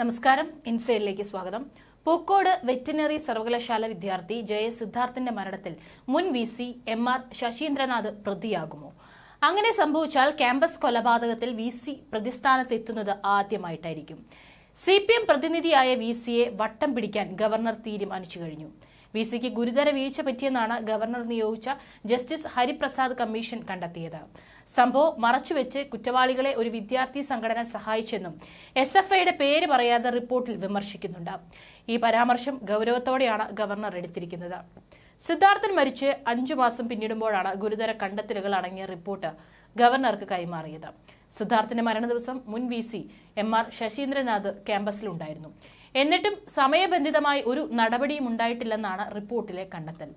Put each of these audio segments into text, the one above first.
നമസ്കാരം. ഇൻസൈഡിലേക്ക് സ്വാഗതം. പൂക്കോട് വെറ്റിനറി സർവകലാശാല വിദ്യാർത്ഥി ജയ സിദ്ധാർത്ഥിന്റെ മരണത്തിൽ മുൻ V C M R Sasindranath പ്രതിയാകുമോ? അങ്ങനെ സംഭവിച്ചാൽ ക്യാമ്പസ് കൊലപാതകത്തിൽ വി സി പ്രതിസ്ഥാനത്തെത്തുന്നത് ആദ്യമായിട്ടായിരിക്കും. സി പി എം പ്രതിനിധിയായ വി സിയെ വട്ടം പിടിക്കാൻ ഗവർണർ തീരുമാനിച്ചു കഴിഞ്ഞു. വി സിക്ക് ഗുരുതര വീഴ്ച പറ്റിയെന്നാണ് ഗവർണർ നിയോഗിച്ച ജസ്റ്റിസ് ഹരിപ്രസാദ് കമ്മീഷൻ കണ്ടെത്തിയത്. സംഭവം മറച്ചുവെച്ച് കുറ്റവാളികളെ ഒരു വിദ്യാർത്ഥി സംഘടന സഹായിച്ചെന്നും എസ് എഫ് ഐയുടെ പേര് പറയാതെ റിപ്പോർട്ടിൽ വിമർശിക്കുന്നുണ്ട്. ഈ പരാമർശം ഗൗരവത്തോടെയാണ് ഗവർണർ എടുത്തിരിക്കുന്നത്. സിദ്ധാർത്ഥൻ മരിച്ച് അഞ്ചു മാസം പിന്നിടുമ്പോഴാണ് ഗുരുതര കണ്ടെത്തലുകൾ അടങ്ങിയ റിപ്പോർട്ട് ഗവർണർക്ക് കൈമാറിയത്. സിദ്ധാർത്ഥിന്റെ മരണ ദിവസം മുൻ V C M R Sasindranath ക്യാമ്പസിലുണ്ടായിരുന്നു. എന്നിട്ടും സമയബന്ധിതമായി ഒരു നടപടിയും ഉണ്ടായിട്ടില്ലെന്നാണ് റിപ്പോർട്ടിലെ കണ്ടെത്തൽ.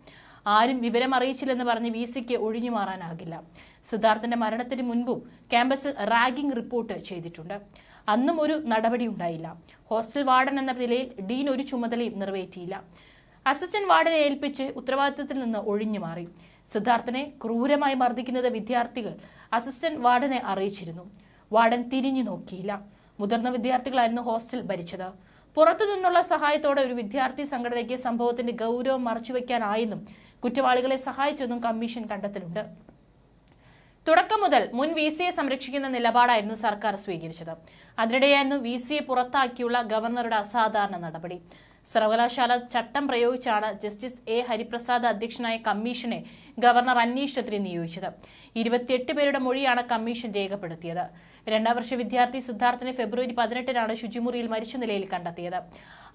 ആരും വിവരം അറിയിച്ചില്ലെന്ന് പറഞ്ഞ് വി സിക്ക് ഒഴിഞ്ഞു മാറാനാകില്ല. സിദ്ധാർത്ഥന്റെ മരണത്തിന് മുൻപും ക്യാമ്പസിൽ റാഗിംഗ് റിപ്പോർട്ട് ചെയ്തിട്ടുണ്ട്. അന്നും ഒരു നടപടി ഉണ്ടായില്ല. ഹോസ്റ്റൽ വാർഡൻ എന്ന നിലയിൽ ഡീൻ ഒരു ചുമതലയും നിറവേറ്റിയില്ല. അസിസ്റ്റന്റ് വാർഡനെ ഏൽപ്പിച്ച് ഉത്തരവാദിത്തത്തിൽ നിന്ന് ഒഴിഞ്ഞു മാറി. സിദ്ധാർത്ഥനെ ക്രൂരമായി മർദ്ദിക്കുന്നത് വിദ്യാർത്ഥികൾ അസിസ്റ്റന്റ് വാർഡനെ അറിയിച്ചിരുന്നു. വാർഡൻ തിരിഞ്ഞു നോക്കിയില്ല. മുതിർന്ന വിദ്യാർത്ഥികളായിരുന്നു ഹോസ്റ്റൽ ഭരിച്ചത്. പുറത്തു നിന്നുള്ള സഹായത്തോടെ ഒരു വിദ്യാർത്ഥി സംഘടനയ്ക്ക് സംഭവത്തിന്റെ ഗൗരവം മറച്ചുവെക്കാനായെന്നും കുറ്റവാളികളെ സഹായിച്ചെന്നും കമ്മീഷൻ കണ്ടെത്തലുണ്ട്. തുടക്കം മുതൽ മുൻ വി സിയെ സംരക്ഷിക്കുന്ന നിലപാടായിരുന്നു സർക്കാർ സ്വീകരിച്ചത്. അതിനിടെയായിരുന്നു വി സിയെ പുറത്താക്കിയുള്ള ഗവർണറുടെ അസാധാരണ നടപടി. സർവകലാശാല ചട്ടം പ്രയോഗിച്ചാണ് ജസ്റ്റിസ് എ ഹരിപ്രസാദ് അധ്യക്ഷനായ കമ്മീഷനെ ഗവർണർ അന്വേഷണത്തിന് നിയോഗിച്ചത്. ഇരുപത്തിയെട്ട് പേരുടെ മൊഴിയാണ് കമ്മീഷൻ രേഖപ്പെടുത്തിയത്. രണ്ടാം വർഷ വിദ്യാർത്ഥി സിദ്ധാർത്ഥിനെ ഫെബ്രുവരി പതിനെട്ടിനാണ് ശുചിമുറിയിൽ മരിച്ച നിലയിൽ കണ്ടെത്തിയത്.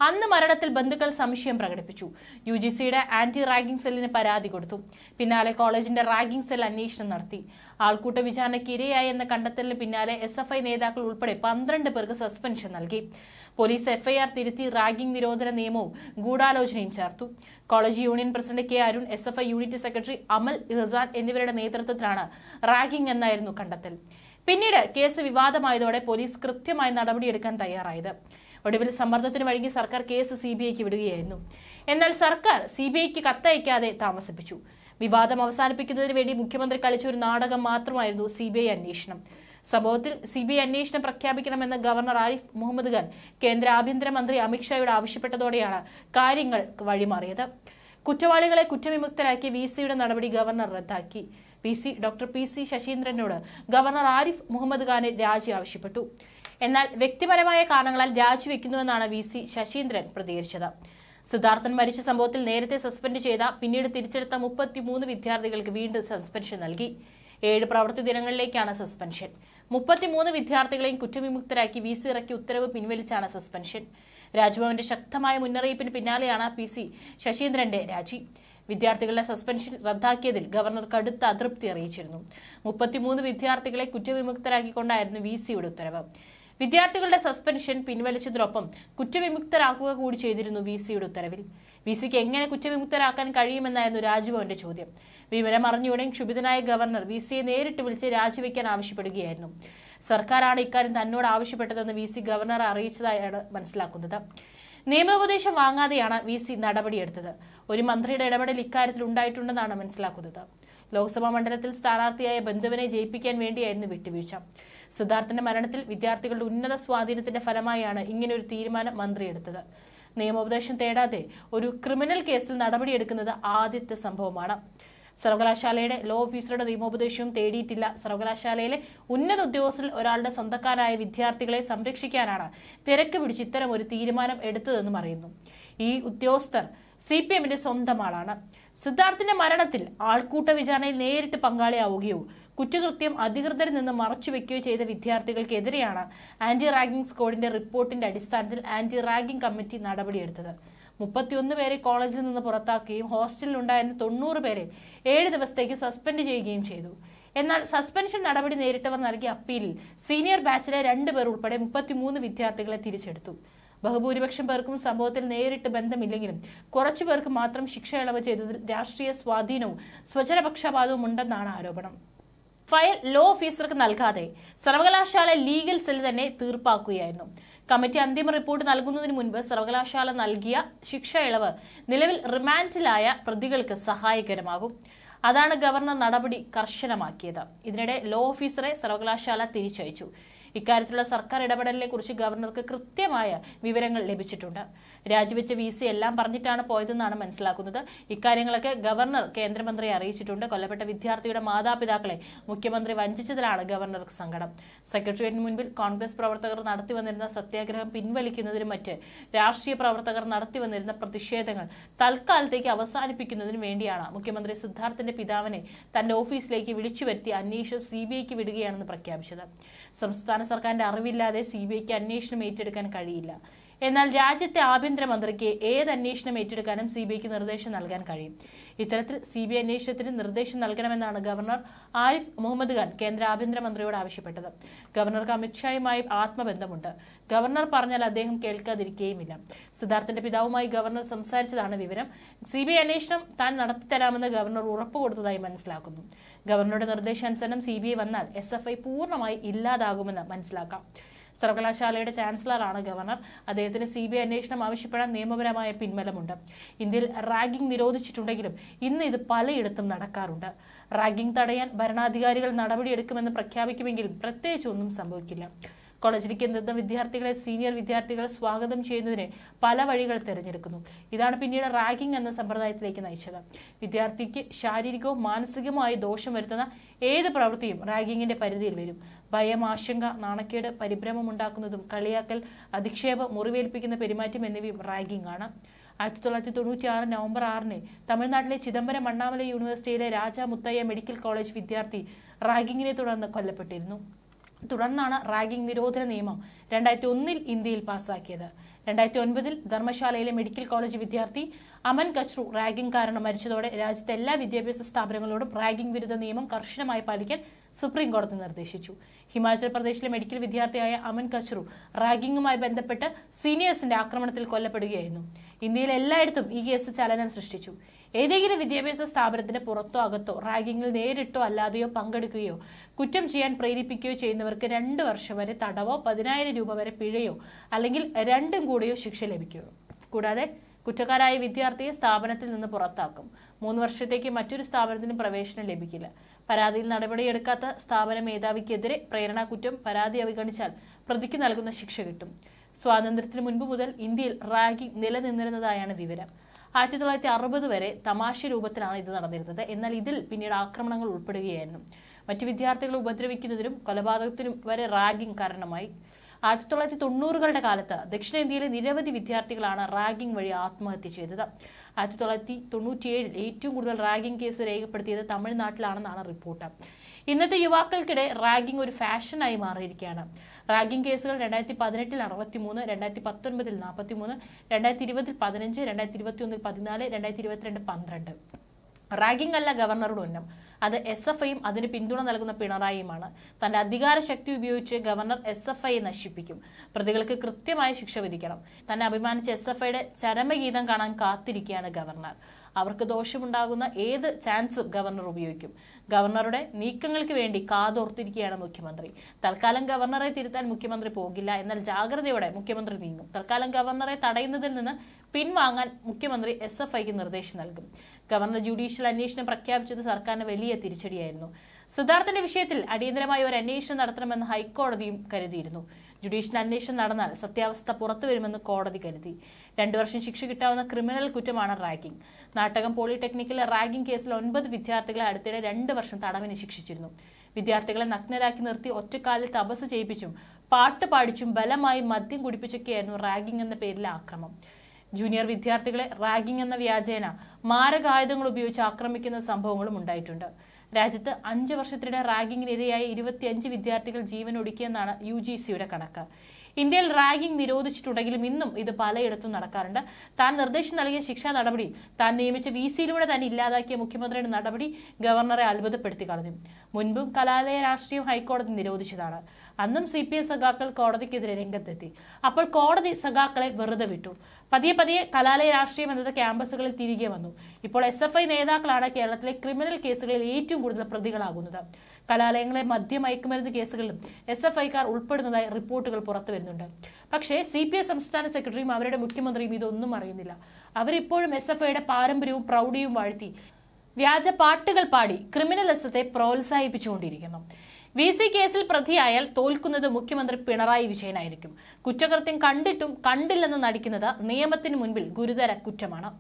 അന്ന് മരണത്തിൽ ബന്ധുക്കൾ സംശയം പ്രകടിപ്പിച്ചു. യു ജി സിയുടെ ആന്റി റാഗിംഗ് സെല്ലിന് പരാതി കൊടുത്തു. പിന്നാലെ കോളേജിന്റെ റാഗിംഗ് സെൽ അന്വേഷണം നടത്തി. ആൾക്കൂട്ട വിചാരണയ്ക്ക് ഇരയായി എന്ന കണ്ടെത്തലിന് പിന്നാലെ എസ് എഫ് ഐ നേതാക്കൾ ഉൾപ്പെടെ പന്ത്രണ്ട് പേർക്ക് സസ്പെൻഷൻ നൽകി. പോലീസ് എഫ്ഐആർ തിരുത്തി റാഗിംഗ് നിരോധന നിയമവും ഗൂഢാലോചനയും ചേർത്തു. College union president K Arun S F I unit secretary Amal Ihsan എന്നിവരുടെ നേതൃത്വത്തിലാണ് റാഗിംഗ് എന്നായിരുന്നു കണ്ടെത്തൽ. പിന്നീട് കേസ് വിവാദമായതോടെ പോലീസ് കൃത്യമായി നടപടിയെടുക്കാൻ തയ്യാറായത്. ഒടുവിൽ സമ്മർദ്ദത്തിന് വഴങ്ങി സർക്കാർ കേസ് സി ബി ഐക്ക് വിടുകയായിരുന്നു. എന്നാൽ സർക്കാർ സി ബി ഐക്ക് കത്തയക്കാതെ താമസിപ്പിച്ചു. വിവാദം അവസാനിപ്പിക്കുന്നതിന് വേണ്ടി മുഖ്യമന്ത്രി കളിച്ച ഒരു നാടകം മാത്രമായിരുന്നു സി ബി ഐ അന്വേഷണം. സംഭവത്തിൽ സി ബി ഐ അന്വേഷണം പ്രഖ്യാപിക്കണമെന്ന് ഗവർണർ ആരിഫ് മുഹമ്മദ് ഖാൻ കേന്ദ്ര ആഭ്യന്തരമന്ത്രി അമിത്ഷായോട് ആവശ്യപ്പെട്ടതോടെയാണ് കാര്യങ്ങൾ വഴിമാറിയത്. കുറ്റവാളികളെ കുറ്റവിമുക്തരാക്കി വി സിയുടെ നടപടി ഗവർണർ റദ്ദാക്കി. P C doctor P C ശശീന്ദ്രനോട് governor Arif Muhammad ഖാനെ രാജി ആവശ്യപ്പെട്ടു. എന്നാൽ വ്യക്തിപരമായ കാരണങ്ങളാൽ രാജിവെക്കുന്നുവെന്നാണ് വി സി ശശീന്ദ്രൻ പ്രതികരിച്ചത്. സിദ്ധാർത്ഥൻ മരിച്ച സംഭവത്തിൽ നേരത്തെ സസ്പെൻഡ് ചെയ്ത പിന്നീട് തിരിച്ചെടുത്ത മുപ്പത്തിമൂന്ന് വിദ്യാർത്ഥികൾക്ക് വീണ്ടും സസ്പെൻഷൻ നൽകി. ഏഴ് പ്രവൃത്തി ദിനങ്ങളിലേക്കാണ് സസ്പെൻഷൻ. മുപ്പത്തിമൂന്ന് വിദ്യാർത്ഥികളെയും കുറ്റവിമുക്തരാക്കി വി സി ഇറക്കി ഉത്തരവ് പിൻവലിച്ചാണ് സസ്പെൻഷൻ. രാജ്ഭവന്റെ ശക്തമായ മുന്നറിയിപ്പിന് പിന്നാലെയാണ് പി സി ശശീന്ദ്രന്റെ രാജി. വിദ്യാർത്ഥികളുടെ സസ്പെൻഷൻ റദ്ദാക്കിയതിൽ ഗവർണർ കടുത്ത അതൃപ്തി അറിയിച്ചിരുന്നു. മുപ്പത്തിമൂന്ന് വിദ്യാർത്ഥികളെ കുറ്റവിമുക്തരാക്കിക്കൊണ്ടായിരുന്നു വി സിയുടെ ഉത്തരവ്. വിദ്യാർത്ഥികളുടെ സസ്പെൻഷൻ പിൻവലിച്ചതിനൊപ്പം കുറ്റവിമുക്തരാക്കുക കൂടി ചെയ്തിരുന്നു വി സിയുടെ ഉത്തരവിൽ. വി സിക്ക് എങ്ങനെ കുറ്റവിമുക്തരാക്കാൻ കഴിയുമെന്നായിരുന്നു രാജ്ഭവന്റെ ചോദ്യം. വിവരം അറിഞ്ഞുടൻ ക്ഷുഭിതനായ ഗവർണർ വി സിയെ നേരിട്ട് വിളിച്ച് രാജിവെക്കാൻ ആവശ്യപ്പെടുകയായിരുന്നു. സർക്കാരാണ് ഇക്കാര്യം തന്നോട് ആവശ്യപ്പെട്ടതെന്ന് വി സി ഗവർണറെ അറിയിച്ചതായാണ് മനസ്സിലാക്കുന്നത്. നിയമോപദേശം വാങ്ങാതെയാണ് വി സി നടപടിയെടുത്തത്. ഒരു മന്ത്രിയുടെ ഇടപെടൽ ഇക്കാര്യത്തിൽ ഉണ്ടായിട്ടുണ്ടെന്നാണ് മനസ്സിലാക്കുന്നത്. ലോക്സഭാ മണ്ഡലത്തിൽ സ്ഥാനാർത്ഥിയായ ബന്ധുവിനെ ജയിപ്പിക്കാൻ വേണ്ടിയായിരുന്നു വിട്ടുവീഴ്ച. സിദ്ധാർത്ഥന്റെ മരണത്തിൽ വിദ്യാർത്ഥികളുടെ ഉന്നത സ്വാധീനത്തിന്റെ ഫലമായാണ് ഒരു തീരുമാനം മന്ത്രി എടുത്തത് നിയമോപദേശം തേടാതെ ഒരു ക്രിമിനൽ കേസിൽ നടപടിയെടുക്കുന്നത് ആദ്യത്തെ സംഭവമാണ്. സർവകലാശാലയുടെ ലോ ഓഫീസറുടെ നിയമോപദേശവും തേടിയിട്ടില്ല. സർവകലാശാലയിലെ ഉന്നത ഉദ്യോഗസ്ഥരിൽ ഒരാളുടെ സ്വന്തക്കാരായ വിദ്യാർത്ഥികളെ സംരക്ഷിക്കാനാണ് തിരക്ക് പിടിച്ച് ഇത്തരം ഒരു തീരുമാനം എടുത്തതെന്നും അറിയുന്നു ഈ ഉദ്യോഗസ്ഥർ സി പി എമ്മിന്റെ സ്വന്തം ആളാണ്. സിദ്ധാർത്ഥിന്റെ മരണത്തിൽ ആൾക്കൂട്ട വിചാരണയിൽ നേരിട്ട് പങ്കാളിയാവുകയോ കുറ്റകൃത്യം അധികൃതരിൽ നിന്ന് മറച്ചുവെക്കുകയോ ചെയ്ത വിദ്യാർത്ഥികൾക്കെതിരെയാണ് ആന്റി റാഗിംഗ് സ്കോഡിന്റെ റിപ്പോർട്ടിന്റെ അടിസ്ഥാനത്തിൽ ആന്റി റാഗിംഗ് കമ്മിറ്റി നടപടിയെടുത്തത്. മുപ്പത്തിയൊന്ന് പേരെ കോളേജിൽ നിന്ന് പുറത്താക്കുകയും ഹോസ്റ്റലിൽ ഉണ്ടായിരുന്ന തൊണ്ണൂറ് പേരെ ഏഴ് ദിവസത്തേക്ക് സസ്പെൻഡ് ചെയ്യുകയും ചെയ്തു. എന്നാൽ സസ്പെൻഷൻ നടപടി നേരിട്ടവർ നൽകിയ അപ്പീലിൽ സീനിയർ ബാച്ചിലെ രണ്ടുപേർ ഉൾപ്പെടെ മുപ്പത്തിമൂന്ന് വിദ്യാർത്ഥികളെ തിരിച്ചെടുത്തു. ബഹുഭൂരിപക്ഷം പേർക്കും സംഭവത്തിൽ നേരിട്ട് ബന്ധമില്ലെങ്കിലും കുറച്ചു പേർക്ക് മാത്രം ശിക്ഷ ഇളവ് ചെയ്തതിൽ രാഷ്ട്രീയ സ്വാധീനവും സ്വജനപക്ഷപാതവും ഉണ്ടെന്നാണ് ആരോപണം. ഫയൽ ലോ ഓഫീസർക്ക് നൽകാതെ സർവകലാശാല ലീഗൽ സെൽ തന്നെ തീർപ്പാക്കുകയായിരുന്നു. കമ്മിറ്റി അന്തിമ റിപ്പോർട്ട് നൽകുന്നതിന് മുൻപ് സർവകലാശാല നൽകിയ ശിക്ഷ ഇളവ് നിലവിൽ റിമാൻഡിലായ പ്രതികൾക്ക് സഹായകരമാകും. അതാണ് ഗവർണർ നടപടി കർശനമാക്കിയത്. ഇതിനിടെ ലോ ഓഫീസറെ സർവകലാശാല തിരിച്ചയച്ചു. ഇക്കാര്യത്തിലുള്ള സർക്കാർ ഇടപെടലിനെ കുറിച്ച് ഗവർണർക്ക് കൃത്യമായ വിവരങ്ങൾ ലഭിച്ചിട്ടുണ്ട്. രാജിവെച്ച വി സി എല്ലാം പറഞ്ഞിട്ടാണ് പോയതെന്നാണ് മനസ്സിലാക്കുന്നത്. ഇക്കാര്യങ്ങളൊക്കെ ഗവർണർ കേന്ദ്രമന്ത്രിയെ അറിയിച്ചിട്ടുണ്ട്. കൊല്ലപ്പെട്ട വിദ്യാർത്ഥിയുടെ മാതാപിതാക്കളെ മുഖ്യമന്ത്രി വഞ്ചിച്ചതിലാണ് ഗവർണർക്ക് സങ്കടം. സെക്രട്ടേറിയറ്റിന് മുൻപിൽ കോൺഗ്രസ് പ്രവർത്തകർ നടത്തിവന്നിരുന്ന സത്യാഗ്രഹം പിൻവലിക്കുന്നതിനും മറ്റ് രാഷ്ട്രീയ പ്രവർത്തകർ നടത്തിവന്നിരുന്ന പ്രതിഷേധങ്ങൾ തൽക്കാലത്തേക്ക് അവസാനിപ്പിക്കുന്നതിനും വേണ്ടിയാണ് മുഖ്യമന്ത്രി സിദ്ധാർത്ഥിന്റെ പിതാവിനെ തന്റെ ഓഫീസിലേക്ക് വിളിച്ചു വരുത്തി അന്വേഷണം സി ബി ഐക്ക് വിടുകയാണെന്ന് പ്രഖ്യാപിച്ചത്. സംസ്ഥാന സർക്കാരിന്റെ അറിവില്ലാതെ സി ബി ഐക്ക് അന്വേഷണം ഏറ്റെടുക്കാൻ കഴിയില്ല. എന്നാൽ രാജ്യത്തെ ആഭ്യന്തരമന്ത്രിക്ക് ഏത് അന്വേഷണം ഏറ്റെടുക്കാനും സി ബി ഐക്ക് നിർദ്ദേശം നൽകാൻ കഴിയും. ഇത്തരത്തിൽ സി ബി ഐ അന്വേഷണത്തിന് നിർദ്ദേശം നൽകണമെന്നാണ് ഗവർണർ ആരിഫ് മുഹമ്മദ് ഖാൻ കേന്ദ്ര ആഭ്യന്തരമന്ത്രിയോട് ആവശ്യപ്പെട്ടത്. ഗവർണർക്ക് അമിത്ഷായുമായി ആത്മബന്ധമുണ്ട്. ഗവർണർ പറഞ്ഞാൽ അദ്ദേഹം കേൾക്കാതിരിക്കുകയുമില്ല സിദ്ധാർത്ഥന്റെ പിതാവുമായി ഗവർണർ സംസാരിച്ചതാണ് വിവരം. സി ബി ഐ അന്വേഷണം താൻ നടത്തിത്തരാമെന്ന് ഗവർണർ ഉറപ്പു കൊടുത്തതായി മനസ്സിലാക്കുന്നു. ഗവർണറുടെ നിർദ്ദേശാനുസരണം സി ബി ഐ വന്നാൽ എസ് എഫ് ഐ പൂർണമായി ഇല്ലാതാകുമെന്ന് മനസ്സിലാക്കാം. സർവകലാശാലയുടെ ചാൻസലറാണ് ഗവർണർ. അദ്ദേഹത്തിന് സി ബി ഐ അന്വേഷണം ആവശ്യപ്പെടാൻ നിയമപരമായ പിൻബലമുണ്ട്. ഇന്ത്യയിൽ റാഗിംഗ് നിരോധിച്ചിട്ടുണ്ടെങ്കിലും ഇന്ന് ഇത് പലയിടത്തും നടക്കാറുണ്ട്. റാഗിംഗ് തടയാൻ ഭരണാധികാരികൾ നടപടിയെടുക്കുമെന്ന് പ്രഖ്യാപിക്കുമെങ്കിലും പ്രത്യേകിച്ചൊന്നും സംഭവിക്കില്ല. കോളേജിലേക്ക് എത്തുന്ന വിദ്യാർത്ഥികളെ സീനിയർ വിദ്യാർത്ഥികളെ സ്വാഗതം ചെയ്യുന്നതിന് പല വഴികൾ തിരഞ്ഞെടുക്കുന്നു. ഇതാണ് പിന്നീട് റാഗിംഗ് എന്ന സമ്പ്രദായത്തിലേക്ക് നയിച്ചത്. വിദ്യാർത്ഥിക്ക് ശാരീരികവും മാനസികവുമായ ദോഷം വരുത്തുന്ന ഏത് പ്രവൃത്തിയും റാഗിങ്ങിന്റെ പരിധിയിൽ വരും. ഭയം ആശങ്ക നാണക്കേട് പരിഭ്രമം ഉണ്ടാക്കുന്നതും കളിയാക്കൽ അധിക്ഷേപം മുറിവേൽപ്പിക്കുന്ന പെരുമാറ്റം എന്നിവയും റാഗിംഗ് ആണ്. ആയിരത്തി തൊള്ളായിരത്തി തൊണ്ണൂറ്റി ആറ് നവംബർ ആറിന് തമിഴ്നാട്ടിലെ ചിദംബരം അണ്ണാമല യൂണിവേഴ്സിറ്റിയിലെ രാജാ മുത്തയ്യ മെഡിക്കൽ കോളേജ് വിദ്യാർത്ഥി റാഗിങ്ങിനെ തുടർന്ന് കൊല്ലപ്പെട്ടിരുന്നു. തുടർന്നാണ് റാഗിംഗ് നിരോധന നിയമം രണ്ടായിരത്തി ഒന്നിൽ ഇന്ത്യയിൽ പാസാക്കിയത്. രണ്ടായിരത്തി ഒൻപതിൽ ധർമ്മശാലയിലെ മെഡിക്കൽ കോളേജ് വിദ്യാർത്ഥി അമൻ കച്രു റാഗിംഗ് കാരണം മരിച്ചതോടെ രാജ്യത്തെ എല്ലാ വിദ്യാഭ്യാസ സ്ഥാപനങ്ങളോടും റാഗിംഗ് വിരുദ്ധ നിയമം കർശനമായി പാലിക്കാൻ സുപ്രീം കോടതി നിർദ്ദേശിച്ചു. ഹിമാചൽ പ്രദേശിലെ മെഡിക്കൽ വിദ്യാർത്ഥിയായ അമൻ കച്രു റാഗിംഗുമായി ബന്ധപ്പെട്ട് സീനിയേഴ്സിന്റെ ആക്രമണത്തിൽ കൊല്ലപ്പെടുകയായിരുന്നു. ഇന്ത്യയിൽ എല്ലായിടത്തും ഈ കേസ് ചലനം സൃഷ്ടിച്ചു. ഏതെങ്കിലും വിദ്യാഭ്യാസ സ്ഥാപനത്തിന് പുറത്തോ അകത്തോ റാഗിങ്ങിൽ നേരിട്ടോ അല്ലാതെയോ പങ്കെടുക്കുകയോ കുറ്റം ചെയ്യാൻ പ്രേരിപ്പിക്കുകയോ ചെയ്യുന്നവർക്ക് രണ്ട് വർഷം വരെ തടവോ പതിനായിരം രൂപ വരെ പിഴയോ അല്ലെങ്കിൽ രണ്ടും കൂടെയോ ശിക്ഷ ലഭിക്കുകയോ കൂടാതെ കുറ്റക്കാരായ വിദ്യാർത്ഥിയെ സ്ഥാപനത്തിൽ നിന്ന് പുറത്താക്കും. മൂന്ന് വർഷത്തേക്ക് മറ്റൊരു സ്ഥാപനത്തിന് പ്രവേശനം ലഭിക്കില്ല. പരാതിയിൽ നടപടിയെടുക്കാത്ത സ്ഥാപന മേധാവിക്കെതിരെ പ്രേരണാ കുറ്റം പരാതി അവഗണിച്ചാൽ പ്രതിക്ക് നൽകുന്ന ശിക്ഷ കിട്ടും. സ്വാതന്ത്ര്യത്തിന് മുൻപ് മുതൽ ഇന്ത്യയിൽ റാഗിംഗ് നിലനിന്നിരുന്നതായാണ് വിവരം. ആയിരത്തി തൊള്ളായിരത്തി അറുപത് വരെ തമാശ രൂപത്തിലാണ് ഇത് നടന്നിരുന്നത്. എന്നാൽ ഇതിൽ പിന്നീട് ആക്രമണങ്ങൾ ഉൾപ്പെടുകയായിരുന്നു. മറ്റു വിദ്യാർത്ഥികളെ ഉപദ്രവിക്കുന്നതിനും കൊലപാതകത്തിനും വരെ റാഗിംഗ് കാരണമായി. ആയിരത്തി തൊള്ളായിരത്തി തൊണ്ണൂറുകളുടെ കാലത്ത് ദക്ഷിണേന്ത്യയിലെ നിരവധി വിദ്യാർത്ഥികളാണ് റാഗിംഗ് വഴി ആത്മഹത്യ ചെയ്തത്. ആയിരത്തി തൊള്ളായിരത്തി തൊണ്ണൂറ്റിയേഴിൽ ഏറ്റവും കൂടുതൽ റാഗിംഗ് കേസ് രേഖപ്പെടുത്തിയത് തമിഴ്നാട്ടിലാണെന്നാണ് റിപ്പോർട്ട്. ഇന്നത്തെ യുവാക്കൾക്കിടെ റാഗിംഗ് ഒരു ഫാഷനായി മാറിയിരിക്കുകയാണ്. റാഗിംഗ് കേസുകൾ രണ്ടായിരത്തി പതിനെട്ടിൽ അറുപത്തി മൂന്ന് രണ്ടായിരത്തി പത്തൊൻപതിൽ നാൽപ്പത്തി മൂന്ന് രണ്ടായിരത്തി ഇരുപതിൽ പതിനഞ്ച് രണ്ടായിരത്തി ഇരുപത്തി ഒന്നിൽ പതിനാല് രണ്ടായിരത്തി ഇരുപത്തിരണ്ട് പന്ത്രണ്ട്. റാഗിംഗ് അല്ല ഗവർണറുടെ ഉന്നം. അത് എസ് എഫ് ഐയും അതിന് പിന്തുണ നൽകുന്ന പിണറായിയുമാണ്. തന്റെ അധികാര ശക്തി ഉപയോഗിച്ച് ഗവർണർ എസ് എഫ് ഐയെ നശിപ്പിക്കും. പ്രതികൾക്ക് കൃത്യമായ ശിക്ഷ വിധിക്കണം. തന്നെ അഭിമാനിച്ച എസ് എഫ് ഐയുടെ ചരമഗീതം കാണാൻ കാത്തിരിക്കുകയാണ് ഗവർണർ. അവർക്ക് ദോഷമുണ്ടാകുന്ന ഏത് ചാൻസും ഗവർണർ ഉപയോഗിക്കും? ഗവർണറുടെ നീക്കങ്ങൾക്ക് വേണ്ടി കാതോർത്തിരിക്കുകയാണ് മുഖ്യമന്ത്രി. തൽക്കാലം ഗവർണറെ തിരുത്താൻ മുഖ്യമന്ത്രി പോകില്ല എന്നാൽ ജാഗ്രതയോടെ മുഖ്യമന്ത്രി നീങ്ങും. തൽക്കാലം ഗവർണറെ തടയുന്നതിൽ നിന്ന് പിൻവാങ്ങാൻ മുഖ്യമന്ത്രി എസ് എഫ് ഐക്ക് നിർദ്ദേശം നൽകും. ഗവർണർ ജുഡീഷ്യൽ അന്വേഷണം പ്രഖ്യാപിച്ചത് സർക്കാരിന് വലിയ തിരിച്ചടിയായിരുന്നു. സിദ്ധാർത്ഥന്റെ വിഷയത്തിൽ അടിയന്തരമായി ഒരു അന്വേഷണം നടത്തണമെന്ന് ഹൈക്കോടതിയും കരുതിയിരുന്നു. ജുഡീഷ്യൽ അന്വേഷണം നടന്നാൽ സത്യാവസ്ഥ പുറത്തുവരുമെന്ന് കോടതി കരുതി. രണ്ടു വർഷം ശിക്ഷ കിട്ടാവുന്ന ക്രിമിനൽ കുറ്റമാണ് റാഗിംഗ്. നാട്ടകം പോളിടെക്നിക്കിലെ റാഗിംഗ് കേസിൽ ഒൻപത് വിദ്യാർത്ഥികളെ അടുത്തിടെ രണ്ട് വർഷം തടവിന് ശിക്ഷിച്ചിരുന്നു. വിദ്യാർത്ഥികളെ നഗ്നരാക്കി നിർത്തി ഒറ്റക്കാലിൽ തപസ് ചെയ്യിപ്പിച്ചും പാട്ട് പാടിച്ചും ബലമായി മദ്യം കുടിപ്പിച്ചൊക്കെയായിരുന്നു റാഗിംഗ് എന്ന പേരിലെ ആക്രമം. ജൂനിയർ വിദ്യാർത്ഥികളെ റാഗിംഗ് എന്ന വ്യാജേന മാരകായുധങ്ങൾ ഉപയോഗിച്ച് ആക്രമിക്കുന്ന സംഭവങ്ങളും ഉണ്ടായിട്ടുണ്ട്. രാജ്യത്ത് അഞ്ച് വർഷത്തിനിടെ റാഗിങ്ങിനിരയായ ഇരുപത്തിയഞ്ച് വിദ്യാർത്ഥികൾ ജീവൻ ഒടുക്കിയെന്നാണ് യു ജി സിയുടെ കണക്ക്. ഇന്ത്യയിൽ റാഗിംഗ് നിരോധിച്ചിട്ടുണ്ടെങ്കിലും ഇന്നും ഇത് പലയിടത്തും നടക്കാറുണ്ട്. താൻ നിർദ്ദേശം നൽകിയ ശിക്ഷാ നടപടി താൻ നിയമിച്ച വി സിയിലൂടെ തന്നെ ഇല്ലാതാക്കിയ മുഖ്യമന്ത്രിയുടെ നടപടി ഗവർണറെ അത്ഭുതപ്പെടുത്തി കളഞ്ഞു. മുൻപും കലാലയ രാഷ്ട്രീയം ഹൈക്കോടതി നിരോധിച്ചതാണ്. അന്നും സി പി എം സഖാക്കൾ കോടതിക്കെതിരെ രംഗത്തെത്തി. അപ്പോൾ കോടതി സഖാക്കളെ വെറുതെ വിട്ടു. പതിയെ പതിയെ കലാലയ രാഷ്ട്രീയം എന്നത് ക്യാമ്പസുകളിൽ തിരികെ വന്നു. ഇപ്പോൾ എസ് എഫ് ഐ നേതാക്കളാണ് കേരളത്തിലെ ക്രിമിനൽ കേസുകളിൽ ഏറ്റവും കൂടുതൽ പ്രതികളാകുന്നത്. കലാലയങ്ങളെ മദ്യമയക്കുമരുന്ന് കേസുകളിലും എസ് എഫ് ഐക്കാർ ഉൾപ്പെടുന്നതായി റിപ്പോർട്ടുകൾ പുറത്തു വരുന്നുണ്ട്. പക്ഷേ സി പി എസ് സംസ്ഥാന സെക്രട്ടറിയും അവരുടെ മുഖ്യമന്ത്രിയും ഇതൊന്നും അറിയുന്നില്ല. അവരിപ്പോഴും എസ് എഫ് ഐയുടെ പാരമ്പര്യവും പ്രൗഢിയും വാഴ്ത്തി വ്യാജ പാട്ടുകൾ പാടി ക്രിമിനൽ ക്രിമിനലിസത്തെ പ്രോത്സാഹിപ്പിച്ചുകൊണ്ടിരിക്കുന്നു. വി സി കേസിൽ പ്രതിയായാൽ തോൽക്കുന്നത് മുഖ്യമന്ത്രി പിണറായി വിജയനായിരിക്കും. കുറ്റകൃത്യം കണ്ടിട്ടും കണ്ടില്ലെന്ന് നടിക്കുന്നത് നിയമത്തിന് മുൻപിൽ ഗുരുതര കുറ്റമാണ്.